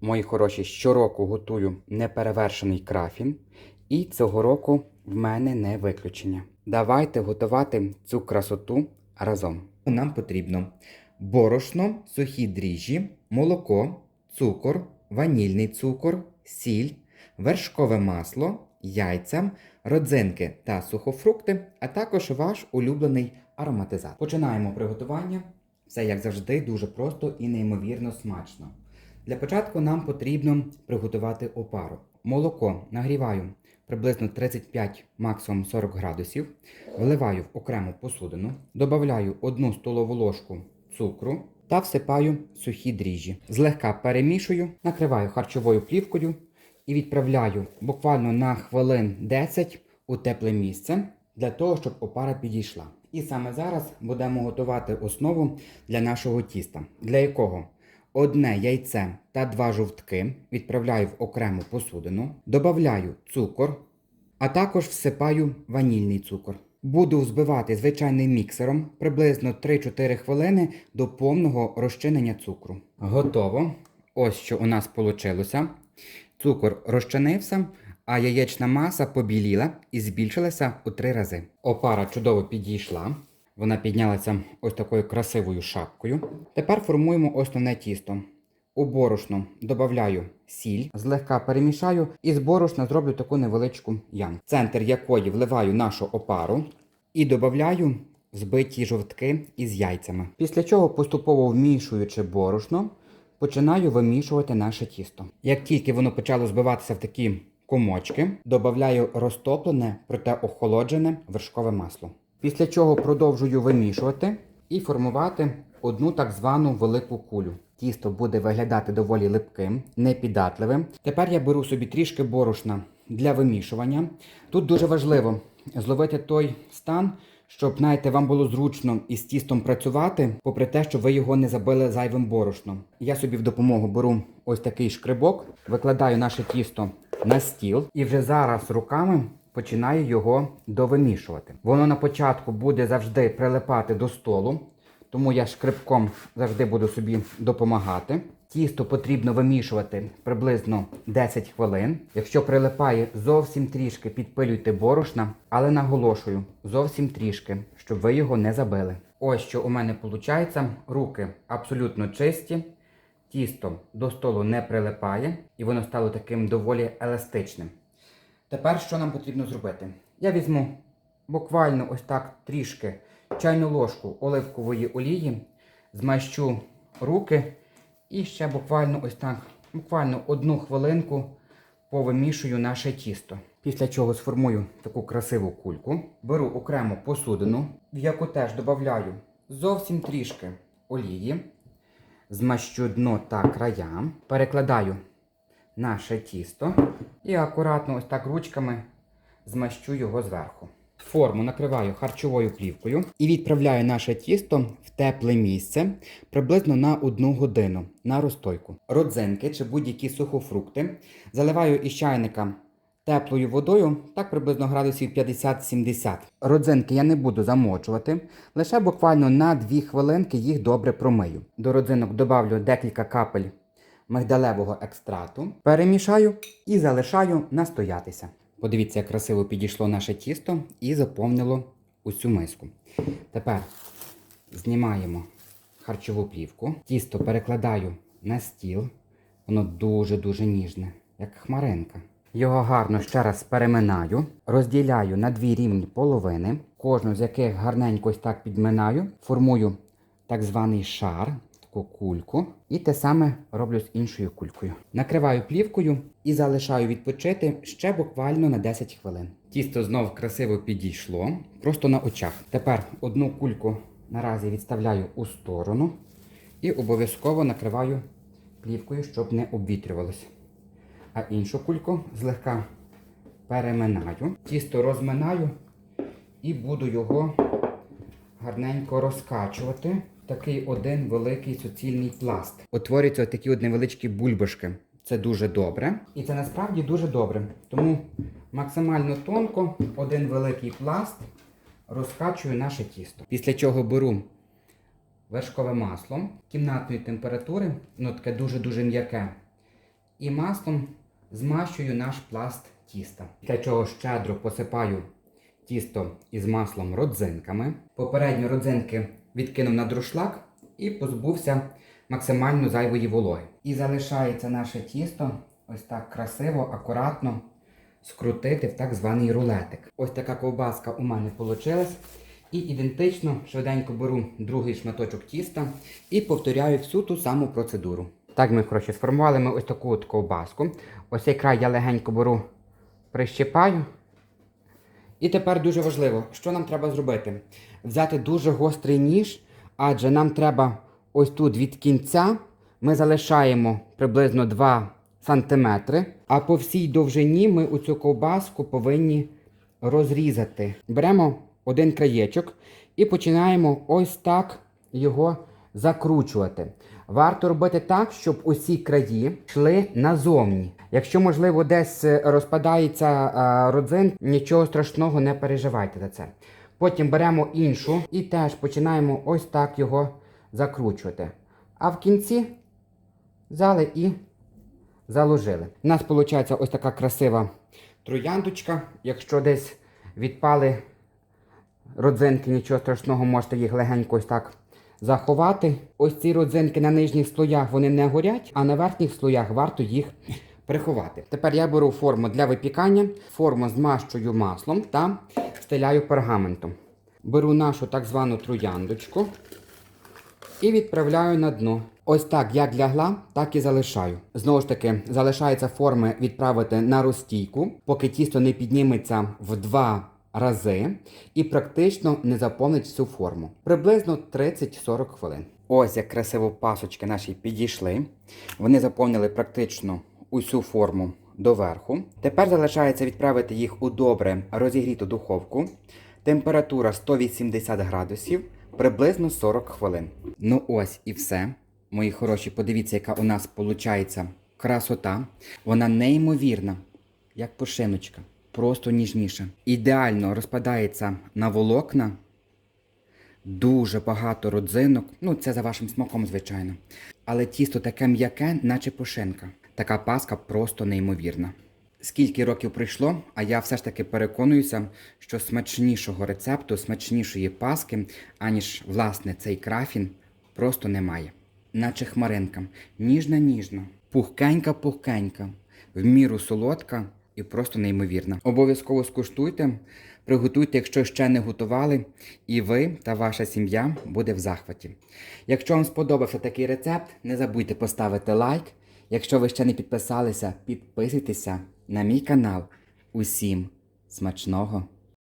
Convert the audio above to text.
Мої хороші, щороку готую неперевершений крафін, і цього року в мене не виключення. Давайте готувати цю красоту разом. Нам потрібно борошно, сухі дріжджі, молоко, цукор, ванільний цукор, сіль, вершкове масло, яйця, родзинки та сухофрукти, а також ваш улюблений ароматизатор. Починаємо приготування. Все як завжди дуже просто і неймовірно смачно. Для початку нам потрібно приготувати опару. Молоко нагріваю приблизно 35, максимум 40 градусів. Вливаю в окрему посудину, додаю 1 столову ложку цукру та всипаю сухі дріжджі. Злегка перемішую, накриваю харчовою плівкою і відправляю буквально на хвилин 10 у тепле місце для того, щоб опара підійшла. І саме зараз будемо готувати основу для нашого тіста, для якого одне яйце та два жовтки відправляю в окрему посудину, додаю цукор, а також всипаю ванільний цукор. Буду взбивати звичайним міксером приблизно 3-4 хвилини до повного розчинення цукру. Готово. Ось що у нас вийшло. Цукор розчинився, а яєчна маса побіліла і збільшилася у три рази. Опара чудово підійшла. Вона піднялася ось такою красивою шапкою. Тепер формуємо основне тісто. У борошно додаю сіль, злегка перемішаю і з борошна зроблю таку невеличку яму, в центр якої вливаю нашу опару і додаю збиті жовтки із яйцями. Після чого, поступово вмішуючи борошно, починаю вимішувати наше тісто. Як тільки воно почало збиватися в такі комочки, додаю розтоплене, проте охолоджене вершкове масло. Після чого продовжую вимішувати і формувати одну так звану велику кулю. Тісто буде виглядати доволі липким, непідатливим. Тепер я беру собі трішки борошна для вимішування. Тут дуже важливо зловити той стан, щоб, знаєте, вам було зручно із тістом працювати, попри те, що ви його не забили зайвим борошном. Я собі в допомогу беру ось такий шкрибок, викладаю наше тісто на стіл і вже зараз руками починаю його довимішувати. Воно на початку буде завжди прилипати до столу, тому я шкрибком завжди буду собі допомагати. Тісто потрібно вимішувати приблизно 10 хвилин. Якщо прилипає зовсім трішки, підпилюйте борошна, але наголошую, зовсім трішки, щоб ви його не забили. Ось що у мене виходить. Руки абсолютно чисті, тісто до столу не прилипає, і воно стало таким доволі еластичним. Тепер що нам потрібно зробити? Я візьму буквально ось так трішки чайну ложку оливкової олії, змащу руки і ще буквально ось так, буквально одну хвилинку повимішую наше тісто. Після чого сформую таку красиву кульку, беру окрему посудину, в яку теж додаю зовсім трішки олії, змащу дно та края, перекладаю наше тісто і акуратно ось так ручками змащу його зверху. Форму накриваю харчовою плівкою і відправляю наше тісто в тепле місце приблизно на одну годину на розстойку. Родзинки чи будь-які сухофрукти заливаю із чайника теплою водою, так приблизно градусів 50-70. Родзинки я не буду замочувати, лише буквально на 2 хвилинки їх добре промию. До родзинок додавлю декілька капель мигдалевого екстрату, перемішаю і залишаю настоятися. Подивіться, як красиво підійшло наше тісто і заповнило усю миску. Тепер знімаємо харчову плівку, тісто перекладаю на стіл. Воно дуже-дуже ніжне, як хмаринка. Його гарно ще раз переминаю, розділяю на дві рівні половини, кожну з яких гарненько ось так підминаю, формую так званий шар, таку кульку. І те саме роблю з іншою кулькою. Накриваю плівкою і залишаю відпочити ще буквально на 10 хвилин. Тісто знов красиво підійшло, просто на очах. Тепер одну кульку наразі відставляю у сторону і обов'язково накриваю плівкою, щоб не обвітрювалося. А іншу кульку злегка переминаю, тісто розминаю і буду його гарненько розкачувати. Такий один великий суцільний пласт. Утворюються такі от невеличкі бульбашки. Це дуже добре. І це насправді дуже добре. Тому максимально тонко один великий пласт розкачую наше тісто. Після чого беру вершкове масло кімнатної температури, ну таке дуже-дуже м'яке. і маслом змащую наш пласт тіста. Для чого щедро посипаю тісто із маслом родзинками. Попередньо родзинки відкинув на друшлак і позбувся максимально зайвої вологи. І залишається наше тісто ось так красиво, акуратно скрутити в так званий рулетик. Ось така ковбаска у мене вийшла. І ідентично швиденько беру другий шматочок тіста і повторяю всю ту саму процедуру. Так ми коротше, сформували ми ось таку от ковбаску. Ось цей край я легенько беру, прищипаю. І тепер дуже важливо, що нам треба зробити? Взяти дуже гострий ніж, адже нам треба ось тут від кінця ми залишаємо приблизно 2 см, а по всій довжині ми у цю ковбаску повинні розрізати. Беремо один краєчок і починаємо ось так його закручувати. Варто робити так, щоб усі краї йшли назовні. Якщо, можливо, десь е, розпадається е, родзин, нічого страшного не переживайте за це. Потім беремо іншу і теж починаємо ось так його закручувати. А в кінці взяли і заложили. У нас виходить ось така красива трояндочка. Якщо десь відпали родзинки, нічого страшного, можете їх легенько ось так заховати. Ось ці родзинки на нижніх слоях вони не горять, а на верхніх слоях варто їх приховати. Тепер я беру форму для випікання, форму змащую маслом та стеляю пергаментом. Беру нашу так звану трояндочку і відправляю на дно. Ось так, як лягла, так і залишаю. Знову ж таки, залишається форми відправити на розстійку, поки тісто не підніметься в два рази і практично не заповнить всю форму. Приблизно 30-40 хвилин. Ось як красиво пасочки наші підійшли. Вони заповнили практично усю форму доверху. Тепер залишається відправити їх у добре розігріту духовку. Температура 180 градусів, приблизно 40 хвилин. Ну ось і все. Мої хороші, подивіться, яка у нас виходить красота. Вона неймовірна, як пушиночка, просто ніжніша. Ідеально розпадається на волокна. Дуже багато родзинок. Ну, це за вашим смаком, звичайно. Але тісто таке м'яке, наче пушинка. Така паска просто неймовірна. Скільки років пройшло, а я все ж таки переконуюся, що смачнішого рецепту, смачнішої паски, аніж власне цей крафін, просто немає. Наче хмаринка. Ніжна-ніжна, пухкенька-пухкенька, в міру солодка і просто неймовірна. Обов'язково скуштуйте, приготуйте, якщо ще не готували, і ви та ваша сім'я буде в захваті. Якщо вам сподобався такий рецепт, не забудьте поставити лайк. Якщо ви ще не підписалися, підписуйтеся на мій канал. Усім смачного!